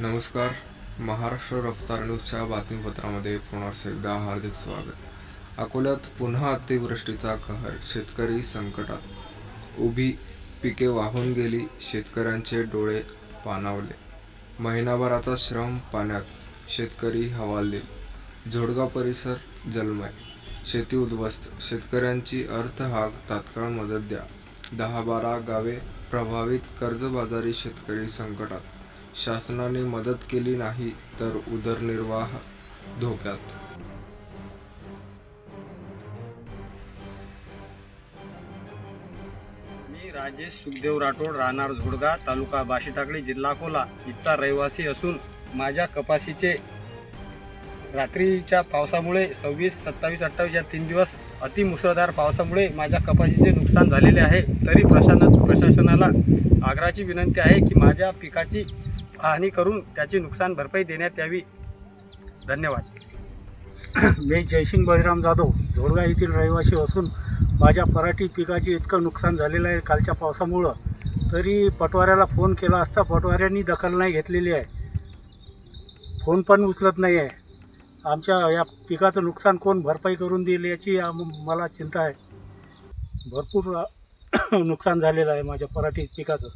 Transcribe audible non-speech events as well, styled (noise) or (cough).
नमस्कार. महाराष्ट्र रफ्तार न्यूजच्या बातमीपत्रामध्ये पुन्हा एकदा हार्दिक स्वागत. अकोल्यात पुन्हा अतिवृष्टीचा कहर शेतकरी संकटात. उभी पिके वाहून गेली शेतकऱ्यांचे डोळे पाणावले. महिनाभराचा श्रम पाण्यात शेतकरी हवालदिल. झोडगा परिसर जलमय. शेती उद्ध्वस्त. शेतकऱ्यांची अर्थहाक तात्काळ मदत द्या. दहा बारा गावे प्रभावित कर्जबाजारी शेतकरी संकटात. शासनाने मदत केली नाही तर उदरनिर्वाह धोक्यात. मी राजेश सुखदेव राठोड राहणार झुडगा तालुका बाशीटाकळी जिल्हा अकोला. इथला रहिवासी असून माझ्या कपाशीचे रात्रीच्या पावसामुळे सव्वीस सत्तावीस अठ्ठावीस या तीन दिवस अतिमुसळधार पावसामुळे माझ्या कपाशीचे नुकसान झालेले आहे. तरी प्रशासन प्रशासनाला आग्रहाची विनंती आहे की माझ्या पिकाची पाहणी करून त्याची नुकसान भरपाई देण्यात यावी. धन्यवाद. मी जयसिंग बळीराम जाधव झोडगा येथील रहिवासी असून माझ्या पराठी पिकाचे इतकं नुकसान झालेलं आहे कालच्या पावसामुळं. तरी पटवाऱ्याला फोन केला असता पटवाऱ्यांनी दखल नाही घेतलेली आहे. फोन पण उचलत नाही आहे. आमच्या या पिकाचं नुकसान कोण भरपाई करून देईल याची आम- मला चिंता आहे. भरपूर (clears throat) नुकसान झालेलं आहे माझ्या पराठी पिकाचं.